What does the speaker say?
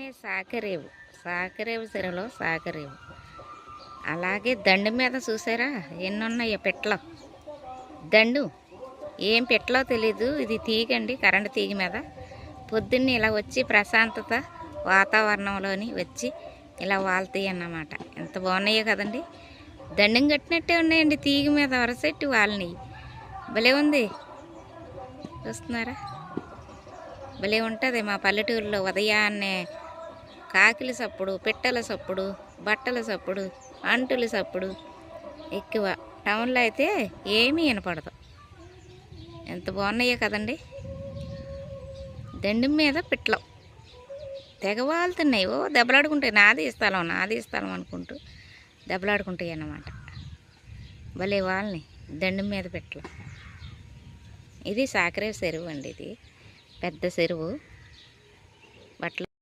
పొద్దున్నే సాకరేవు. సాకరేవు చెరువులో సాకరేవు. అలాగే దండు మీద చూసారా? ఎన్ని పెట్ల దండు ఏం పెట్లో తెలీదు. ఇది తీగండి కరెంటు తీగ మీద. పొద్దున్నే ఇలా వచ్చి ప్రశాంతత వాతావరణంలోని వచ్చి ఇలా వాళ్తాయి అన్నమాట. ఎంత బాగున్నాయో కదండి. దండం కట్టినట్టే ఉన్నాయండి తీగ మీద వరసెట్టి వాళ్ళని. భలే ఉంది. చూస్తున్నారా? భలే ఉంటుంది మా పల్లెటూరులో ఉదయాన్నే కాకిలి సప్పుడు పిట్టల సప్పుడు బట్టల సప్పుడు అంటుల సప్పుడు ఎక్కువ. టౌన్లో అయితే ఏమీ వినపడదు. ఎంత బాగున్నాయో కదండి. దండం మీద పిట్లం. తెగవాలుతున్నాయో ఓ దెబ్బలాడుకుంటాయి. నాది స్థలం నాది స్థలం అనుకుంటూ దెబ్బలాడుకుంటాయి అన్నమాట. భలే వాళ్ళని. దండం మీద పెట్టలం ఇది సాకరే చెరువు అండి ఇది. పెద్ద చెరువు బట్టలు